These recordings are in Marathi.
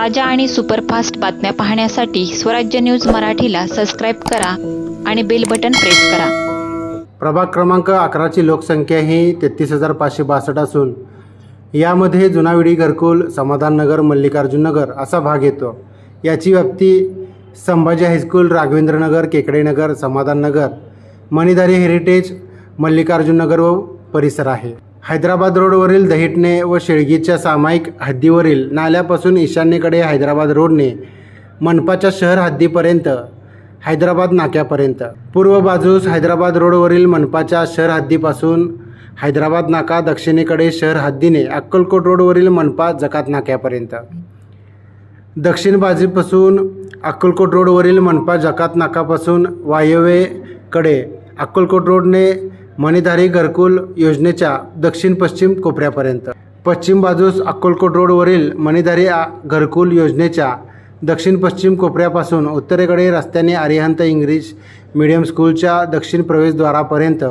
ताज्या आणि सुपरफास्ट बातम्या पाहण्यासाठी स्वराज्य न्यूज मराठीला सबस्क्राईब करा आणि बेल बटन प्रेस करा. प्रभाग क्रमांक अकराची लोकसंख्या ही तेहतीस हजार पाचशे बासष्ट असून यामध्ये जुनाविडी घरकुल समाधान नगर मल्लिकार्जुन नगर असा भाग येतो. याची व्याप्ती संभाजी हायस्कूल राघवेंद्रनगर केकडेनगर समाधान नगर मणिधारी हेरिटेज मल्लिकार्जुननगर व परिसर आहे. हैदराबाद रोडवरील दहिटणे व शेळगीच्या सामायिक हद्दीवरील नाल्यापासून ईशान्येकडे हैदराबाद रोडने मनपाच्या शहर हद्दीपर्यंत हैदराबाद नाक्यापर्यंत. पूर्व बाजूस हैदराबाद रोडवरील मनपाच्या शहर हद्दीपासून हैदराबाद नाका दक्षिणेकडे शहर हद्दीने अक्कलकोट रोडवरील मनपा जकात नाक्यापर्यंत. दक्षिण बाजूपासून अक्कलकोट रोडवरील मनपा जकात नाकापासून वायव्येकडे अक्कलकोट रोडने मणिधारी घरकुल योजनेच्या दक्षिण पश्चिम कोपऱ्यापर्यंत. पश्चिम बाजूस अक्कलकोट रोडवरील मणिधारी घरकुल योजनेच्या दक्षिण पश्चिम कोपऱ्यापासून उत्तरेकडे रस्त्याने आर्यहंत इंग्लिश मीडियम स्कूलच्या दक्षिण प्रवेशद्वारापर्यंत.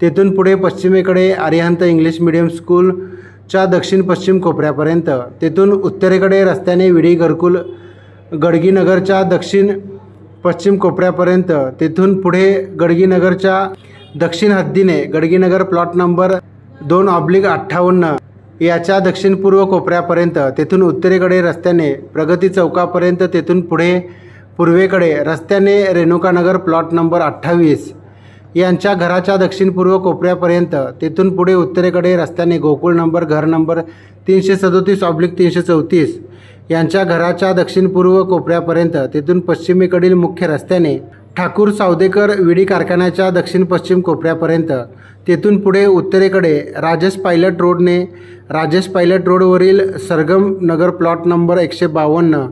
तेथून पुढे पश्चिमेकडे आर्यहंत इंग्लिश मीडियम स्कूलच्या दक्षिण पश्चिम कोपऱ्यापर्यंत. तेथून उत्तरेकडे रस्त्याने विडी घरकुल गडगीनगरच्या दक्षिण पश्चिम कोपऱ्यापर्यंत. तेथून पुढे गडगीनगरच्या दक्षिण हद्दीने गडगीनगर प्लॉट नंबर दोन ऑब्लिक अठ्ठावन्न याच्या दक्षिणपूर्व कोपऱ्यापर्यंत तेथून उत्तरेकडे रस्त्याने प्रगती चौकापर्यंत तेथून पुढे पूर्वेकडे रस्त्याने रेणुकानगर प्लॉट नंबर अठ्ठावीस यांच्या घराच्या दक्षिणपूर्व कोपऱ्यापर्यंत तेथून पुढे उत्तरेकडे रस्त्याने गोकुळ नंबर घर नंबर तीनशे सदोतीस ऑब्लिक तीनशे चौतीस यांच्या घराच्या दक्षिणपूर्व कोपऱ्यापर्यंत तेथून पश्चिमेकडील मुख्य रस्त्याने ठाकूर सावदेकर विडी कारखान्याच्या दक्षिण पश्चिम कोपऱ्यापर्यंत. तेथून पुढे उत्तरेकडे राजेश पायलट रोडने. राजेश पायलट रोडवरील सरगम नगर प्लॉट नंबर एकशे बावन्न.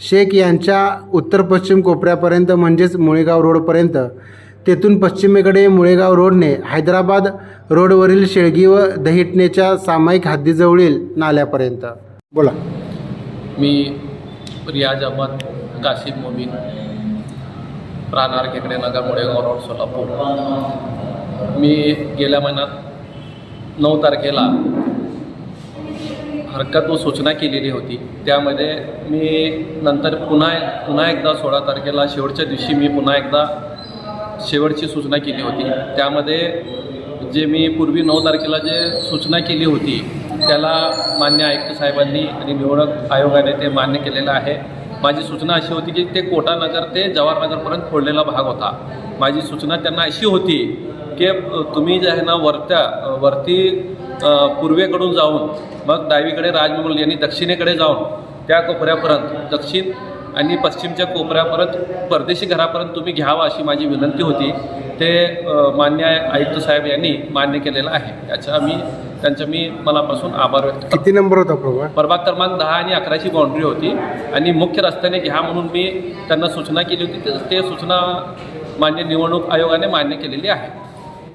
शेख यांच्या उत्तर पश्चिम कोपऱ्यापर्यंत म्हणजेच मुळेगाव रोडपर्यंत. तेथून पश्चिमेकडे मुळेगाव रोडने हैदराबाद रोडवरील शेळगी व दहिटणेच्या सामायिक हद्दीजवळील नाल्यापर्यंत. बोला. मी रियाज अहमद कासिम मोमीन राहणार खेकडे नगर मुळेगाव रोड सोलापूर. मी गेल्या महिन्यात नऊ तारखेला हरकत व सूचना केलेली होती. त्यामध्ये मी नंतर पुन्हा पुन्हा एकदा सोळा तारखेला शेवटच्या दिवशी मी पुन्हा एकदा शेवटची सूचना केली होती. त्यामध्ये जे मी पूर्वी नऊ तारखेला जे सूचना केली होती त्याला मान्य आयुक्त साहेबांनी आणि निवडणूक आयोगाने ते मान्य केलेलं आहे. माझी सूचना अशी होती की ते कोटानगर ते जवाहरनगरपर्यंत फोडलेला भाग होता. माझी सूचना त्यांना अशी होती की तुम्ही जे आहे ना वरत्या वरती पूर्वेकडून जाऊन मग डावीकडे राजमहल यांनी दक्षिणेकडे जाऊन त्या कोपऱ्यापर्यंत दक्षिण आणि पश्चिमच्या कोपऱ्यापर्यंत परदेशी घरापर्यंत तुम्ही घ्यावा अशी माझी विनंती होती. ते मान्य आयुक्त साहेब यांनी मान्य केलेलं आहे. याचा मी त्यांच्या मी मनापासून आभार व्यक्त किती नंबर होता प्रभू प्रभाग क्रमांक दहा आणि अकराची बाउंड्री होती आणि मुख्य रस्त्याने घ्या म्हणून मी त्यांना सूचना केली होती. ते सूचना मान्य निवडणूक आयोगाने मान्य केलेली आहे.